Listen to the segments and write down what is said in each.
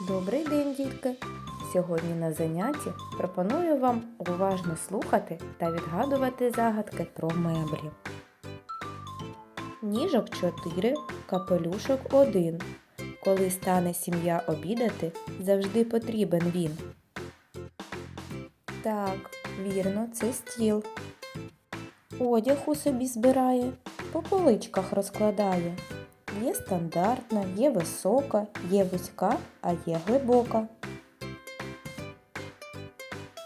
Добрий день, дітки! Сьогодні на занятті пропоную вам уважно слухати та відгадувати загадки про меблі. Ніжок 4, капелюшок 1. Коли стане сім'я обідати, завжди потрібен він. Так, вірно, це стіл. Одяг у собі збирає, по поличках розкладає. Є стандартна, є висока, є вузька, а є глибока.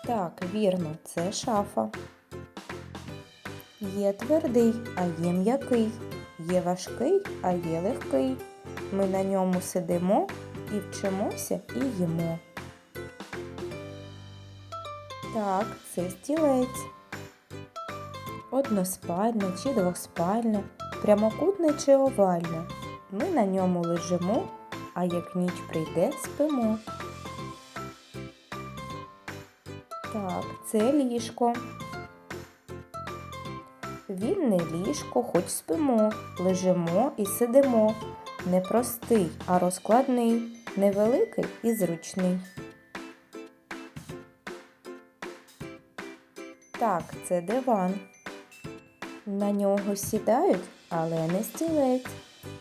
Так, вірно, це шафа. Є твердий, а є м'який. Є важкий, а є легкий. Ми на ньому сидимо і вчимося і їмо. Так, це стілець. Односпальне чи двоспальне, прямокутне чи овальне. Ми на ньому лежимо, а як ніч прийде, спимо. Так, це ліжко. Він не ліжко, хоч спимо, лежимо і сидимо. Не простий, а розкладний, невеликий і зручний. Так, це диван. На нього сідають, але не стілець,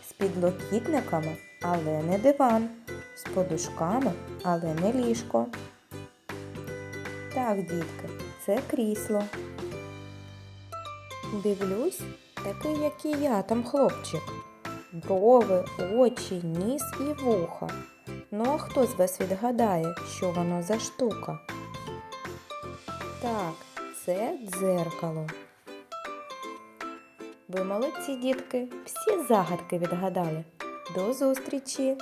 з підлокітниками, але не диван, з подушками, але не ліжко. Так, дітки, це крісло. Дивлюсь, такий, як і я, там хлопчик. Брови, очі, ніс і вуха. Ну а хто з вас відгадає, що воно за штука? Так, це дзеркало. Ви молодці, дітки, всі загадки відгадали. До зустрічі!